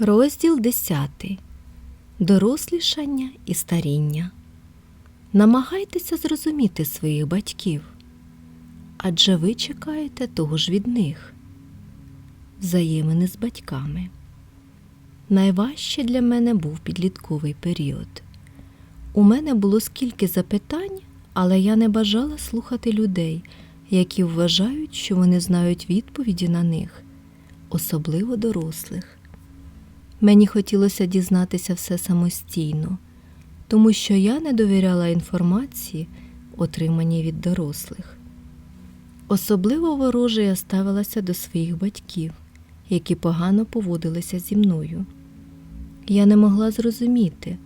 Розділ 10. Дорослішання і старіння. Намагайтеся зрозуміти своїх батьків, адже ви чекаєте того ж від них. Взаємини з батьками. Найважче для мене був підлітковий період. У мене було скільки запитань, але я не бажала слухати людей, які вважають, що вони знають відповіді на них, особливо дорослих. Мені хотілося дізнатися все самостійно, тому що я не довіряла інформації, отриманій від дорослих. Особливо вороже я ставилася до своїх батьків, які погано поводилися зі мною. Я не могла зрозуміти,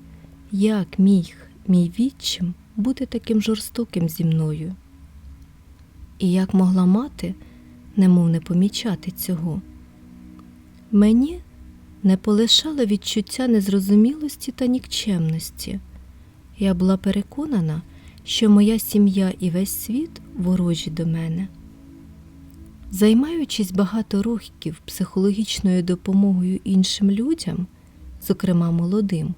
як міг мій відчим бути таким жорстоким зі мною, і як могла мати, немов не помічати цього. Мені не полишало відчуття незрозумілості та нікчемності. Я була переконана, що моя сім'я і весь світ ворожі до мене. Займаючись багато років психологічною допомогою іншим людям, зокрема молодим,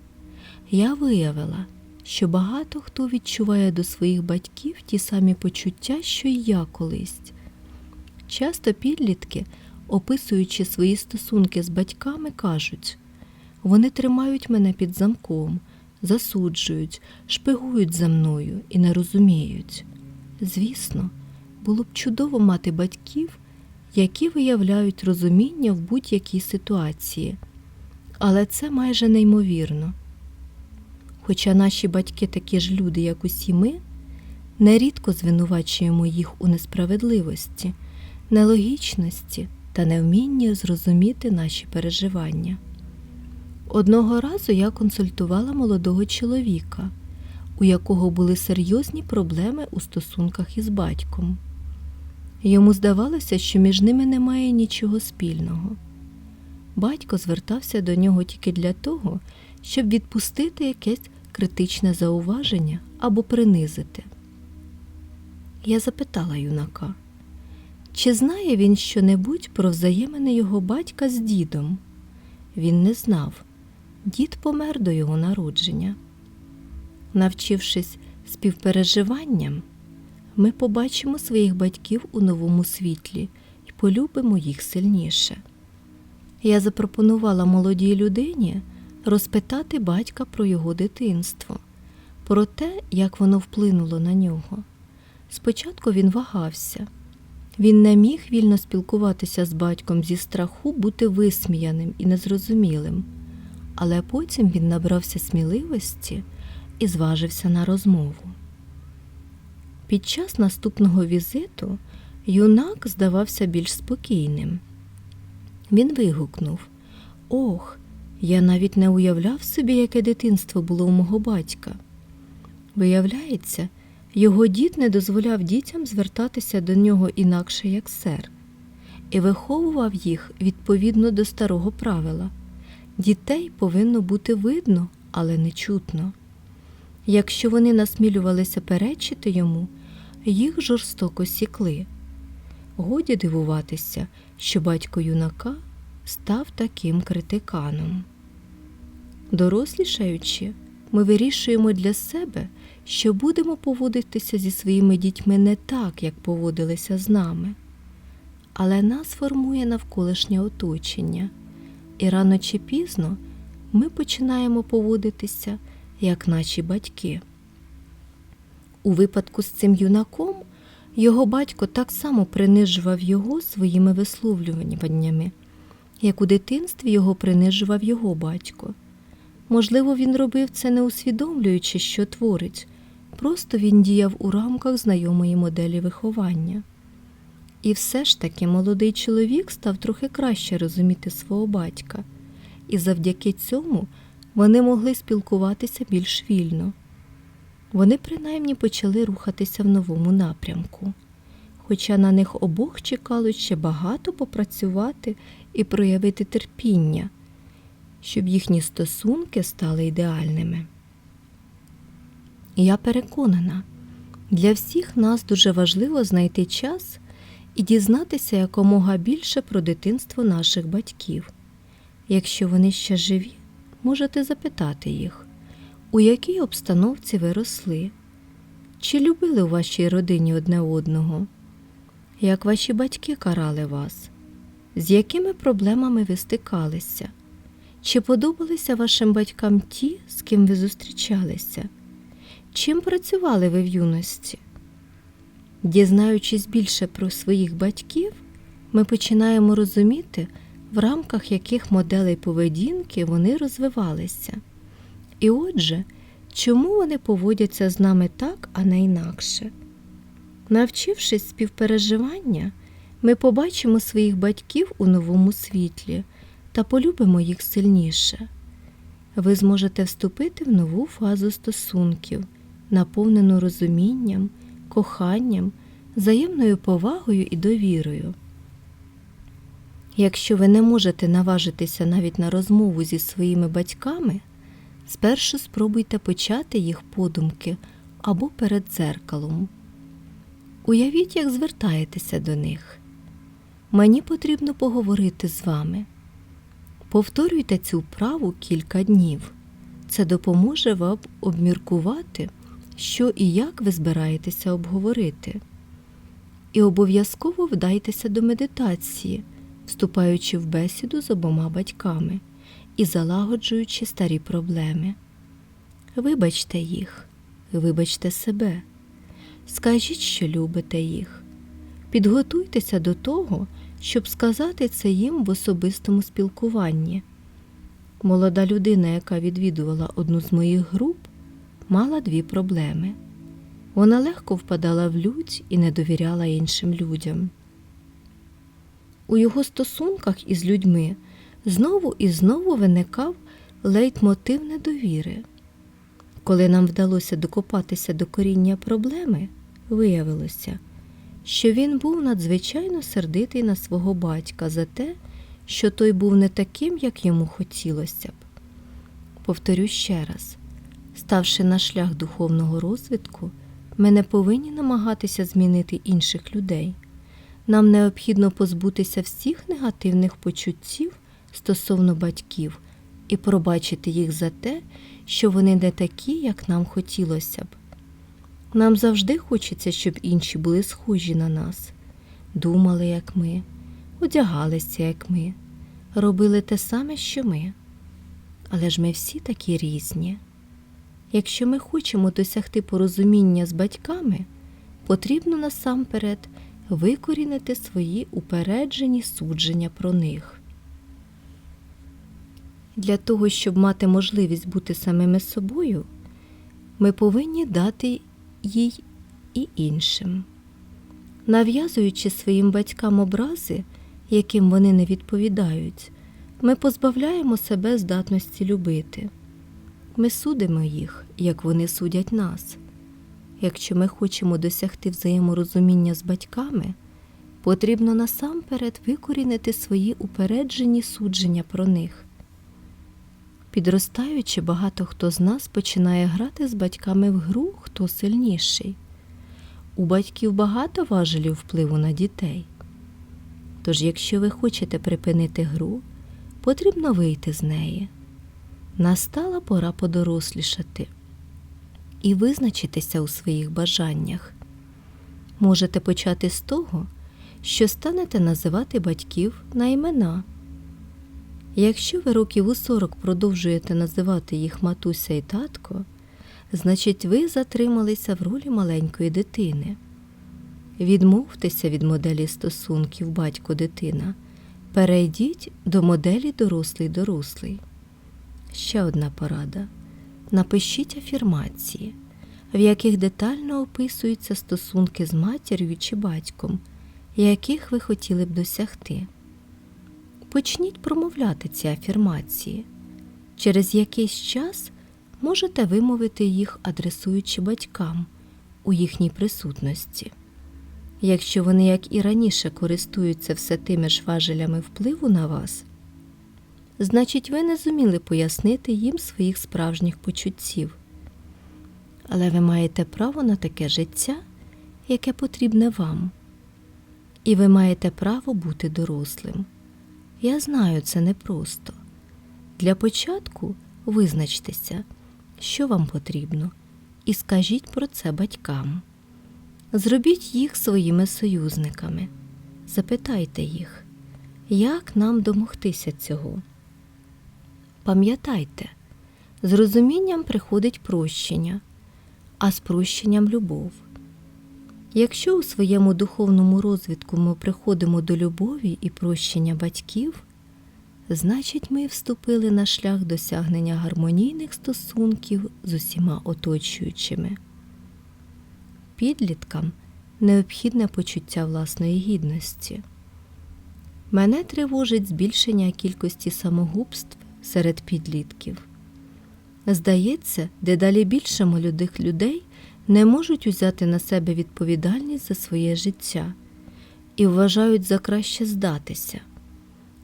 я виявила, що багато хто відчуває до своїх батьків ті самі почуття, що й я колись. Часто підлітки, описуючи свої стосунки з батьками, кажуть вони тримають мене під замком, засуджують, шпигують за мною і не розуміють. Звісно, було б чудово мати батьків, які виявляють розуміння в будь-якій ситуації, але це майже неймовірно. Хоча наші батьки такі ж люди, як усі ми, нерідко звинувачуємо їх у несправедливості, нелогічності та невмінні зрозуміти наші переживання. Одного разу я консультувала молодого чоловіка, у якого були серйозні проблеми у стосунках із батьком. Йому здавалося, що між ними немає нічого спільного. Батько звертався до нього тільки для того, щоб відпустити якесь критичне зауваження або принизити. Я запитала юнака, чи знає він щонебудь про взаємини його батька з дідом? Він не знав. Дід помер до його народження. Навчившись співпереживанням, ми побачимо своїх батьків у новому світлі і полюбимо їх сильніше. Я запропонувала молодій людині розпитати батька про його дитинство, про те, як воно вплинуло на нього. Спочатку він вагався. Він не міг вільно спілкуватися з батьком зі страху бути висміяним і незрозумілим, але потім він набрався сміливості і зважився на розмову. Під час наступного візиту юнак здавався більш спокійним. Він вигукнув Ох, я навіть не уявляв собі, яке дитинство було у мого батька. Виявляється, його дід не дозволяв дітям звертатися до нього інакше, як сер, і виховував їх відповідно до старого правила дітей повинно бути видно, але не чутно. Якщо вони насмілювалися перечити йому, їх жорстоко сікли. Годі дивуватися, що батько юнака став таким критиканом. Дорослішаючи, ми вирішуємо для себе, що будемо поводитися зі своїми дітьми не так, як поводилися з нами. Але нас формує навколишнє оточення, і рано чи пізно ми починаємо поводитися як наші батьки. У випадку з цим юнаком його батько так само принижував його своїми висловлюваннями, як у дитинстві його принижував його батько. Можливо, він робив це не усвідомлюючи, що творить, просто він діяв у рамках знайомої моделі виховання. І все ж таки молодий чоловік став трохи краще розуміти свого батька, і завдяки цьому вони могли спілкуватися більш вільно. Вони принаймні почали рухатися в новому напрямку, хоча на них обох чекало ще багато попрацювати і проявити терпіння, щоб їхні стосунки стали ідеальними. Я переконана, для всіх нас дуже важливо знайти час і дізнатися якомога більше про дитинство наших батьків. Якщо вони ще живі, можете запитати їх, у якій обстановці ви росли, чи любили у вашій родині одне одного, як ваші батьки карали вас, з якими проблемами ви стикалися, чи подобалися вашим батькам ті, з ким ви зустрічалися, чим працювали ви в юності? Дізнаючись більше про своїх батьків, ми починаємо розуміти, в рамках яких моделей поведінки вони розвивалися. І отже, чому вони поводяться з нами так, а не інакше? Навчившись співпереживання, ми побачимо своїх батьків у новому світлі та полюбимо їх сильніше. Ви зможете вступити в нову фазу стосунків, наповнену розумінням, коханням, взаємною повагою і довірою. Якщо ви не можете наважитися навіть на розмову зі своїми батьками, спершу спробуйте почати їх подумки або перед дзеркалом. Уявіть, як звертаєтеся до них. Мені потрібно поговорити з вами. Повторюйте цю вправу кілька днів. Це допоможе вам обміркувати, що і як ви збираєтеся обговорити. І обов'язково вдайтеся до медитації, вступаючи в бесіду з обома батьками і залагоджуючи старі проблеми. Вибачте їх, вибачте себе, скажіть, що любите їх. Підготуйтеся до того, щоб сказати це їм в особистому спілкуванні. Молода людина, яка відвідувала одну з моїх груп, мала дві проблеми. Вона легко впадала в лють і не довіряла іншим людям. У його стосунках із людьми знову і знову виникав лейтмотив недовіри. Коли нам вдалося докопатися до коріння проблеми, виявилося, що він був надзвичайно сердитий на свого батька за те, що той був не таким, як йому хотілося б. Повторю ще раз, ставши на шлях духовного розвитку, ми не повинні намагатися змінити інших людей. Нам необхідно позбутися всіх негативних почуттів стосовно батьків і пробачити їх за те, що вони не такі, як нам хотілося б. Нам завжди хочеться, щоб інші були схожі на нас, думали, як ми, одягалися, як ми, робили те саме, що ми. Але ж ми всі такі різні. Якщо ми хочемо досягти порозуміння з батьками, потрібно насамперед викорінити свої упереджені судження про них. Для того, щоб мати можливість бути самими собою, ми повинні дати їй і іншим. Нав'язуючи своїм батькам образи, яким вони не відповідають, ми позбавляємо себе здатності любити. Ми судимо їх, як вони судять нас. Якщо ми хочемо досягти взаєморозуміння з батьками, потрібно насамперед викорінити свої упереджені судження про них. Підростаючи, багато хто з нас починає грати з батьками в гру, хто сильніший. У батьків багато важелів впливу на дітей. Тож, якщо ви хочете припинити гру, потрібно вийти з неї. Настала пора подорослішати і визначитися у своїх бажаннях. Можете почати з того, що станете називати батьків на імена. Якщо ви років у 40 продовжуєте називати їх матуся і татко, значить ви затрималися в ролі маленької дитини. Відмовтеся від моделі стосунків батько-дитина, перейдіть до моделі дорослий-дорослий. Ще одна порада. Напишіть афірмації, в яких детально описуються стосунки з матір'ю чи батьком, яких ви хотіли б досягти. Почніть промовляти ці афірмації. Через якийсь час можете вимовити їх, адресуючи батькам у їхній присутності. Якщо вони, як і раніше, користуються все тими ж важелями впливу на вас, значить, ви не зуміли пояснити їм своїх справжніх почуттів. Але ви маєте право на таке життя, яке потрібне вам. І ви маєте право бути дорослим. Я знаю, це непросто, Для початку визначтеся, що вам потрібно, і скажіть про це батькам. Зробіть їх своїми союзниками. Запитайте їх, як нам домогтися цього. Пам'ятайте, з розумінням приходить прощення, а з прощенням любов. Якщо у своєму духовному розвитку ми приходимо до любові і прощення батьків, значить ми вступили на шлях досягнення гармонійних стосунків з усіма оточуючими. Підліткам необхідне почуття власної гідності. Мене тривожить збільшення кількості самогубств серед підлітків. Здається, дедалі більше молодих людей не можуть узяти на себе відповідальність за своє життя і вважають за краще здатися,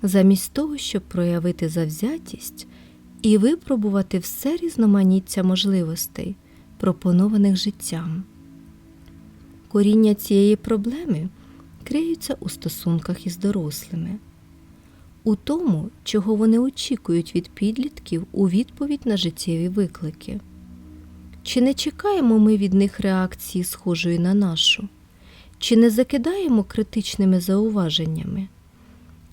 замість того, щоб проявити завзятість і випробувати все різноманіття можливостей, пропонованих життям. Коріння цієї проблеми криються у стосунках із дорослими, у тому, чого вони очікують від підлітків у відповідь на життєві виклики. Чи не чекаємо ми від них реакції, схожої на нашу? Чи не закидаємо критичними зауваженнями?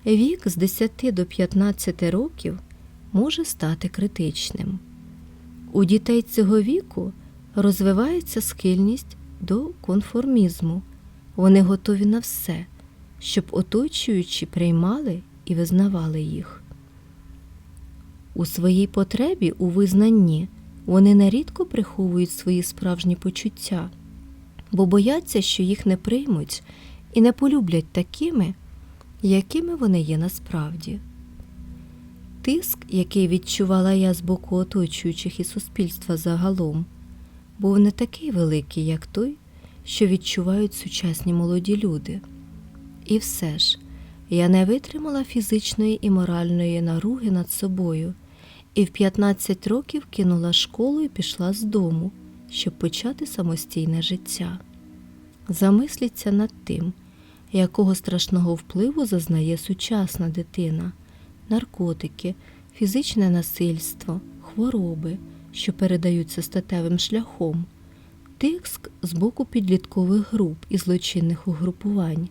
Вік з 10 до 15 років може стати критичним. У дітей цього віку розвивається схильність до конформізму. Вони готові на все, щоб оточуючі приймали і визнавали їх. У своїй потребі у визнанні вони нерідко приховують свої справжні почуття, бо бояться, що їх не приймуть і не полюблять такими, якими вони є насправді. Тиск, який відчувала я з боку оточуючих і суспільства загалом, був не такий великий, як той, що відчувають сучасні молоді люди. І все ж я не витримала фізичної і моральної наруги над собою і в 15 років кинула школу і пішла з дому, щоб почати самостійне життя. Замисліться над тим, якого страшного впливу зазнає сучасна дитина, наркотики, фізичне насильство, хвороби, що передаються статевим шляхом, тиск з боку підліткових груп і злочинних угрупувань,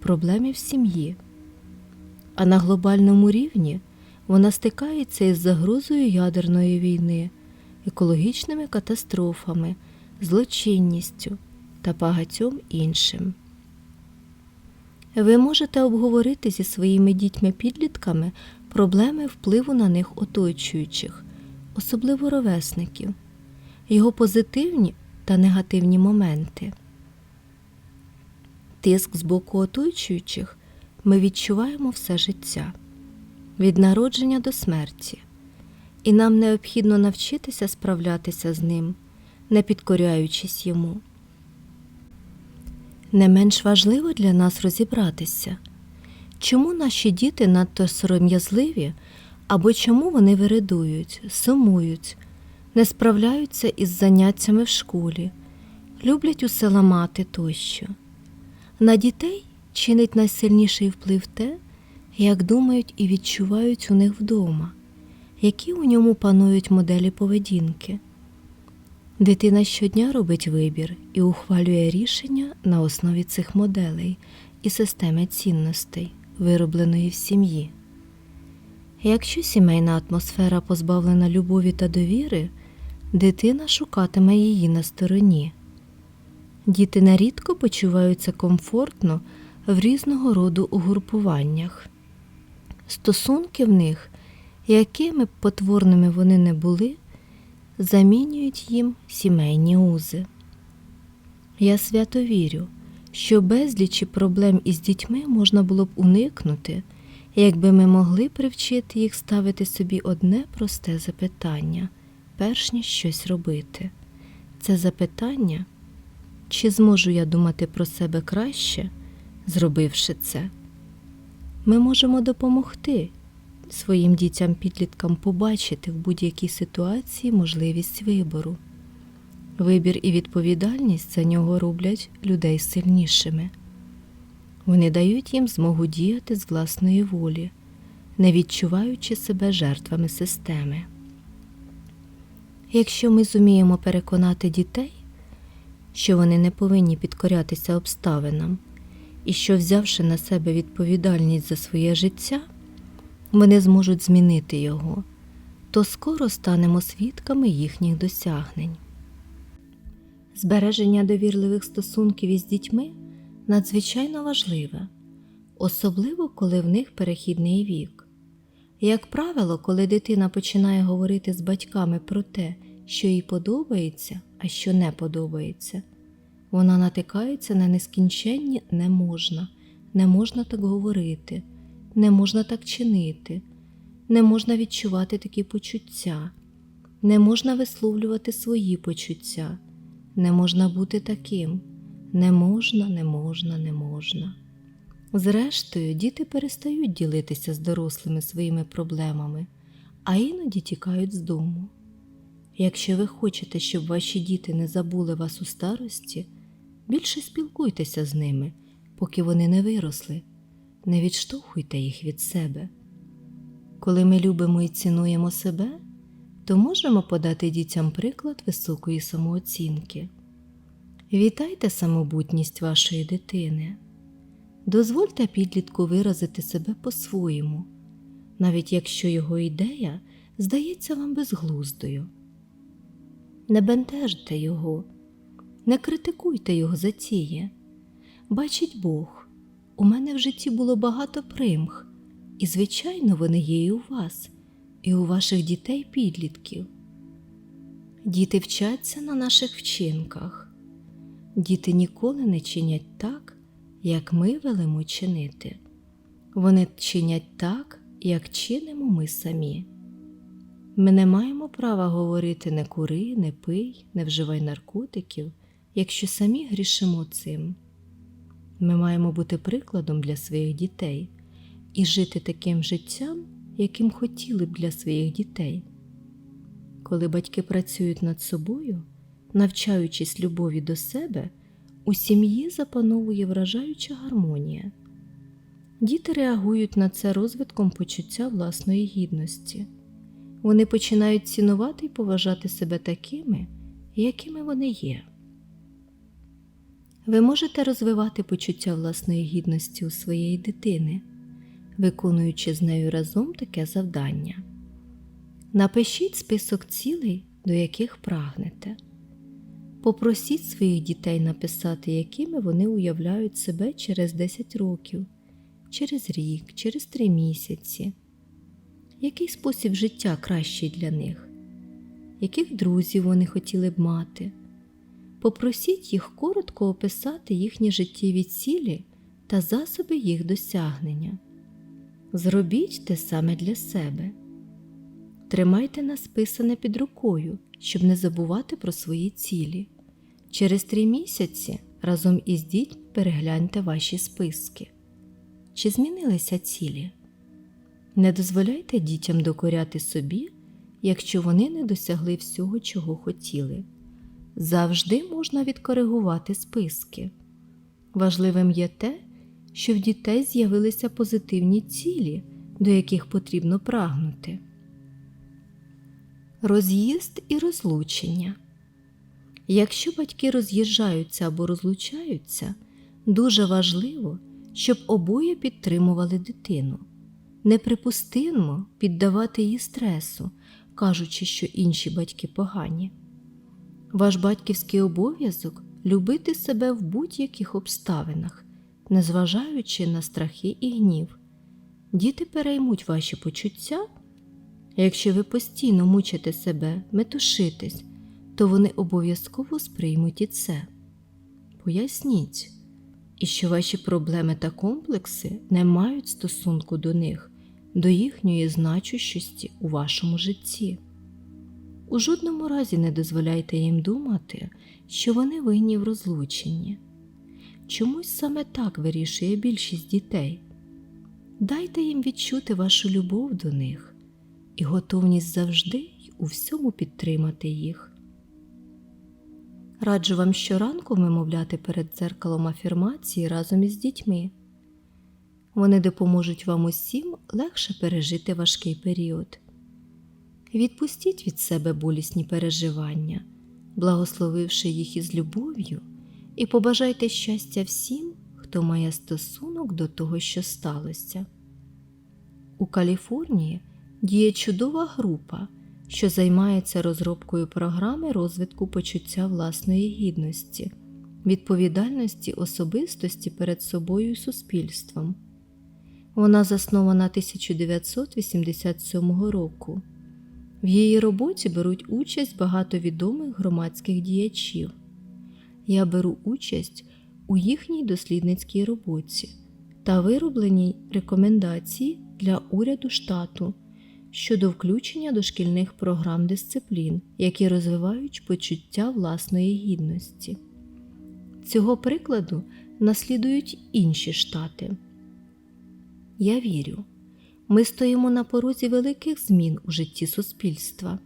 проблеми в сім'ї. А на глобальному рівні вона стикається із загрозою ядерної війни, екологічними катастрофами, злочинністю та багатьом іншим. Ви можете обговорити зі своїми дітьми-підлітками проблеми впливу на них оточуючих, особливо ровесників, його позитивні та негативні моменти. Тиск з боку оточуючих ми відчуваємо все життя від народження до смерті, і нам необхідно навчитися справлятися з ним, не підкоряючись йому. Не менш важливо для нас розібратися, чому наші діти надто сором'язливі або чому вони виридують, сумують, не справляються із заняттями в школі, люблять усе ламати тощо. На дітей чинить найсильніший вплив те, як думають і відчувають у них вдома, які у ньому панують моделі поведінки. Дитина щодня робить вибір і ухвалює рішення на основі цих моделей і системи цінностей, виробленої в сім'ї. Якщо сімейна атмосфера позбавлена любові та довіри, дитина шукатиме її на стороні. Діти нерідко почуваються комфортно в різного роду угрупуваннях. Стосунки в них, якими б потворними вони не були, замінюють їм сімейні узи. Я свято вірю, що безлічі проблем із дітьми можна було б уникнути, якби ми могли привчити їх ставити собі одне просте запитання, перш ніж щось робити. Це запитання, чи зможу я думати про себе краще, зробивши це. Ми можемо допомогти своїм дітям-підліткам побачити в будь-якій ситуації можливість вибору. Вибір і відповідальність за нього роблять людей сильнішими. Вони дають їм змогу діяти з власної волі, не відчуваючи себе жертвами системи. Якщо ми зуміємо переконати дітей, що вони не повинні підкорятися обставинам, і що, взявши на себе відповідальність за своє життя, вони зможуть змінити його, то скоро станемо свідками їхніх досягнень. Збереження довірливих стосунків із дітьми надзвичайно важливе, особливо коли в них перехідний вік. Як правило, коли дитина починає говорити з батьками про те, що їй подобається, а що не подобається, вона натикається на нескінченні не можна, не можна так говорити, не можна так чинити, не можна відчувати такі почуття, не можна висловлювати свої почуття, не можна бути таким, не можна, не можна, не можна. Зрештою, діти перестають ділитися з дорослими своїми проблемами, а іноді тікають з дому. Якщо ви хочете, щоб ваші діти не забули вас у старості, більше спілкуйтеся з ними, поки вони не виросли, не відштовхуйте їх від себе. Коли ми любимо і цінуємо себе, то можемо подати дітям приклад високої самооцінки. Вітайте самобутність вашої дитини. Дозвольте підлітку виразити себе по-своєму, навіть якщо його ідея здається вам безглуздою. Не бентежте його, не критикуйте його затії. Бачить Бог, у мене в житті було багато примх, і, звичайно, вони є і у вас, і у ваших дітей підлітків. Діти вчаться на наших вчинках. Діти ніколи не чинять так, як ми велимо чинити. Вони чинять так, як чинимо ми самі. Ми не маємо права говорити не кури, не пий, не вживай наркотиків, якщо самі грішимо цим. Ми маємо бути прикладом для своїх дітей і жити таким життям, яким хотіли б для своїх дітей. Коли батьки працюють над собою, навчаючись любові до себе, у сім'ї запановує вражаюча гармонія. Діти реагують на це розвитком почуття власної гідності. Вони починають цінувати і поважати себе такими, якими вони є. Ви можете розвивати почуття власної гідності у своєї дитини, виконуючи з нею разом таке завдання. Напишіть список цілей, до яких прагнете. Попросіть своїх дітей написати, якими вони уявляють себе через 10 років, через рік, через 3 місяці. Який спосіб життя кращий для них, яких друзів вони хотіли б мати. Попросіть їх коротко описати їхні життєві цілі та засоби їх досягнення. Зробіть те саме для себе. Тримайте насписане під рукою, щоб не забувати про свої цілі. Через три місяці разом із дітьми перегляньте ваші списки. Чи змінилися цілі? Не дозволяйте дітям докоряти собі, якщо вони не досягли всього, чого хотіли. Завжди можна відкоригувати списки. Важливим є те, що в дітей з'явилися позитивні цілі, до яких потрібно прагнути. Роз'їзд і розлучення. Якщо батьки роз'їжджаються або розлучаються, дуже важливо, щоб обоє підтримували дитину. Неприпустимо піддавати її стресу, кажучи, що інші батьки погані. Ваш батьківський обов'язок любити себе в будь-яких обставинах, незважаючи на страхи і гнів. Діти переймуть ваші почуття. Якщо ви постійно мучите себе, метушитесь, то вони обов'язково сприймуть і це. Поясніть, і що ваші проблеми та комплекси не мають стосунку до них, до їхньої значущості у вашому житті. У жодному разі не дозволяйте їм думати, що вони винні в розлученні. Чомусь саме так вирішує більшість дітей. Дайте їм відчути вашу любов до них і готовність завжди й у всьому підтримати їх. Раджу вам щоранку вимовляти перед дзеркалом афірмації разом із дітьми. Вони допоможуть вам усім легше пережити важкий період. Відпустіть від себе болісні переживання, благословивши їх із любов'ю, і побажайте щастя всім, хто має стосунок до того, що сталося. У Каліфорнії діє чудова група, що займається розробкою програми розвитку почуття власної гідності, відповідальності особистості перед собою і суспільством. Вона заснована 1987 року. В її роботі беруть участь багато відомих громадських діячів. Я беру участь у їхній дослідницькій роботі та виробленій рекомендації для уряду штату щодо включення до шкільних програм дисциплін, які розвивають почуття власної гідності. Цього прикладу наслідують інші штати. Я вірю, ми стоїмо на порозі великих змін у житті суспільства,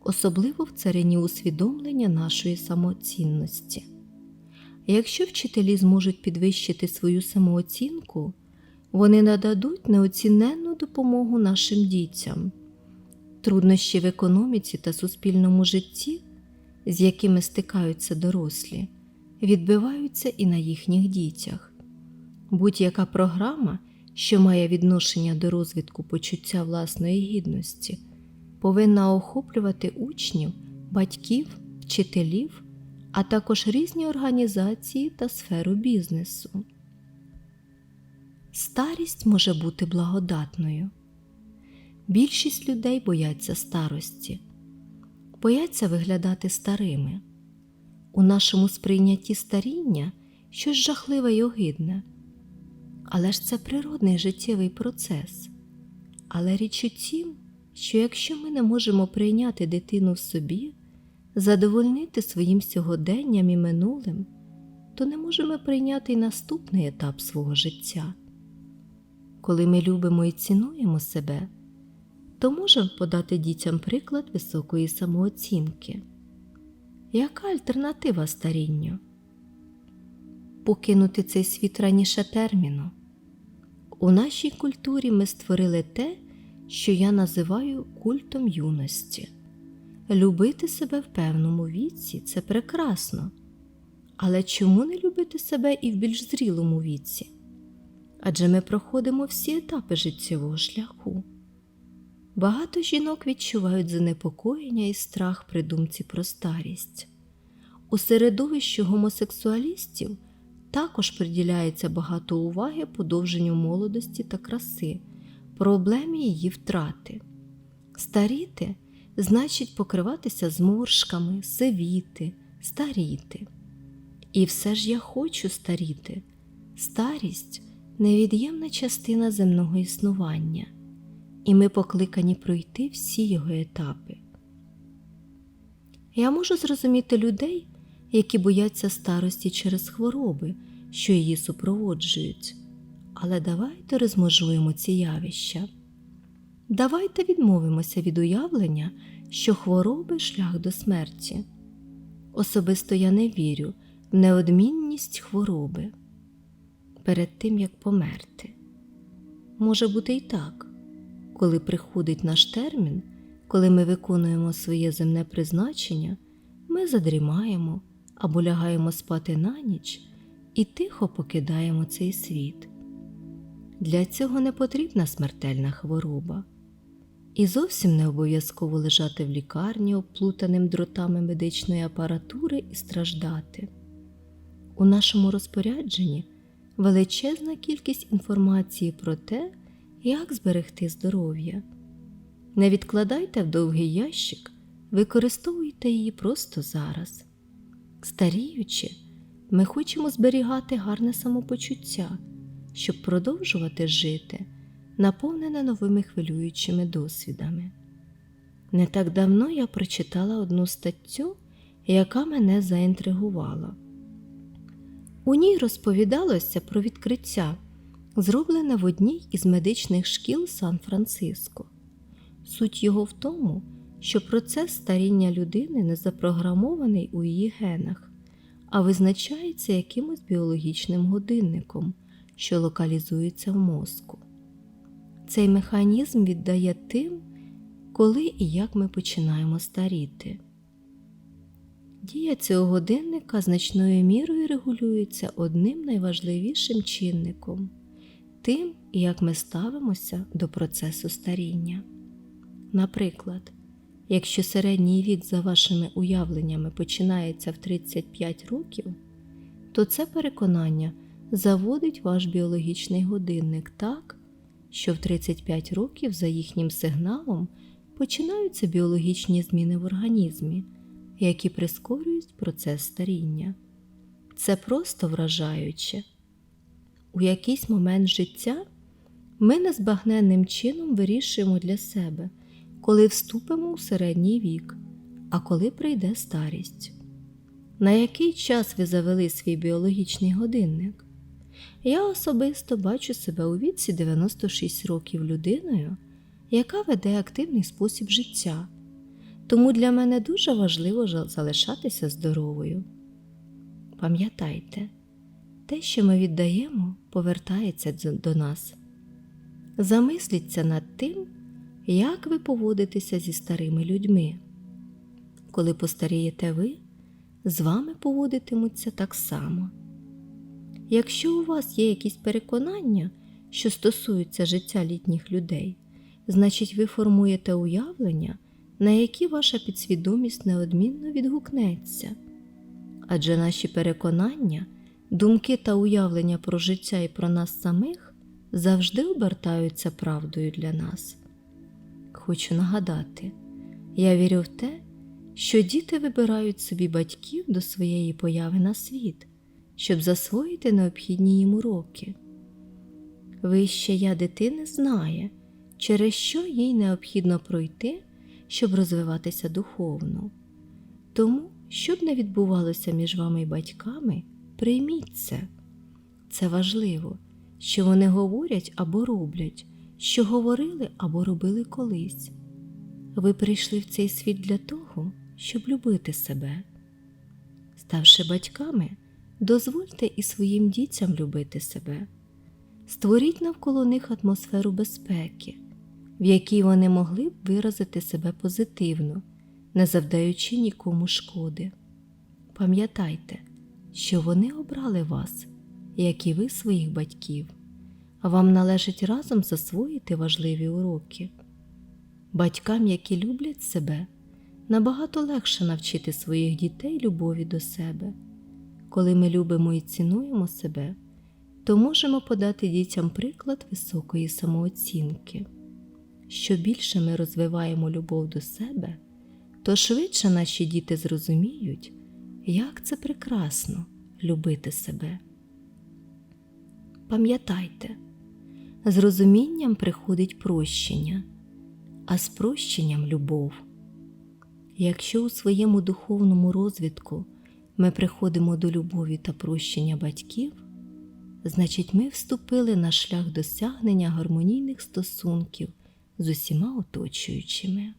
особливо в царині усвідомлення нашої самоцінності. Якщо вчителі зможуть підвищити свою самооцінку, вони нададуть неоціненну допомогу нашим дітям. Труднощі в економіці та суспільному житті, з якими стикаються дорослі, відбиваються і на їхніх дітях. Будь-яка програма, що має відношення до розвитку почуття власної гідності, повинна охоплювати учнів, батьків, вчителів, а також різні організації та сферу бізнесу. Старість може бути благодатною. Більшість людей бояться старості, бояться виглядати старими. У нашому сприйнятті старіння щось жахливе й огидне. Але ж це природний життєвий процес. Але річ у тім, що якщо ми не можемо прийняти дитину в собі, задовольнити своїм сьогоденням і минулим, то не можемо прийняти й наступний етап свого життя. Коли ми любимо і цінуємо себе, то можемо подати дітям приклад високої самооцінки. Яка альтернатива старінню? Покинути цей світ раніше терміну. У нашій культурі ми створили те, що я називаю культом юності. Любити себе в певному віці це прекрасно. Але чому не любити себе і в більш зрілому віці? Адже ми проходимо всі етапи життєвого шляху. Багато жінок відчувають занепокоєння і страх при думці про старість. У середовищі гомосексуалістів також приділяється багато уваги подовженню молодості та краси, проблемі її втрати. Старіти значить покриватися зморшками, сивіти, старіти. І все ж я хочу старіти. Старість невід'ємна частина земного існування, і ми покликані пройти всі його етапи. Я можу зрозуміти людей, які бояться старості через хвороби, що її супроводжують, але давайте розмежуємо ці явища. Давайте відмовимося від уявлення, що хвороби шлях до смерті. Особисто я не вірю в неодмінність хвороби перед тим, як померти. Може бути і так, коли приходить наш термін, коли ми виконуємо своє земне призначення, ми задрімаємо або лягаємо спати на ніч і тихо покидаємо цей світ. Для цього не потрібна смертельна хвороба. І зовсім не обов'язково лежати в лікарні, оплутаним дротами медичної апаратури і страждати. У нашому розпорядженні величезна кількість інформації про те, як зберегти здоров'я. Не відкладайте в довгий ящик, використовуйте її просто зараз. Старіючи, ми хочемо зберігати гарне самопочуття, щоб продовжувати жити, наповнене новими хвилюючими досвідами. Не так давно я прочитала одну статтю, яка мене заінтригувала. У ній розповідалося про відкриття, зроблене в одній із медичних шкіл Сан-Франциско. Суть його в тому, що процес старіння людини не запрограмований у її генах, а визначається якимось біологічним годинником, що локалізуються в мозку. Цей механізм віддає тим, коли і як ми починаємо старіти. Дія цього годинника значною мірою регулюється одним найважливішим чинником тим, як ми ставимося до процесу старіння. Наприклад, якщо середній вік за вашими уявленнями починається в 35 років, то це переконання заводить ваш біологічний годинник так, що в 35 років за їхнім сигналом починаються біологічні зміни в організмі, які прискорюють процес старіння. Це просто вражаюче. У якийсь момент життя ми незбагненним чином вирішуємо для себе, коли вступимо у середній вік, а коли прийде старість. На який час ви завели свій біологічний годинник? Я особисто бачу себе у віці 96 років людиною, яка веде активний спосіб життя, тому для мене дуже важливо залишатися здоровою. Пам'ятайте, те, що ми віддаємо, повертається до нас. Замисліться над тим, як ви поводитеся зі старими людьми. Коли постарієте ви, з вами поводитимуться так само. Якщо у вас є якісь переконання, що стосуються життя літніх людей, значить ви формуєте уявлення, на які ваша підсвідомість неодмінно відгукнеться. Адже наші переконання, думки та уявлення про життя і про нас самих завжди обертаються правдою для нас. Хочу нагадати, я вірю в те, що діти вибирають собі батьків до своєї появи на світ, щоб засвоїти необхідні їм уроки. Вище я дитини знає, через що їй необхідно пройти, щоб розвиватися духовно. Тому, щоб не відбувалося між вами і батьками, прийміть це. Це важливо, що вони говорять або роблять, що говорили або робили колись. Ви прийшли в цей світ для того, щоб любити себе. Ставши батьками, дозвольте і своїм дітям любити себе. Створіть навколо них атмосферу безпеки, в якій вони могли б виразити себе позитивно, не завдаючи нікому шкоди. Пам'ятайте, що вони обрали вас, як і ви своїх батьків, вам належить разом засвоїти важливі уроки. Батькам, які люблять себе, набагато легше навчити своїх дітей любові до себе. Коли ми любимо і цінуємо себе, то можемо подати дітям приклад високої самооцінки. Що більше ми розвиваємо любов до себе, то швидше наші діти зрозуміють, як це прекрасно любити себе. Пам'ятайте, з розумінням приходить прощення, а з прощенням любов. Якщо у своєму духовному розвитку ми приходимо до любові та прощення батьків, значить ми вступили на шлях досягнення гармонійних стосунків з усіма оточуючими.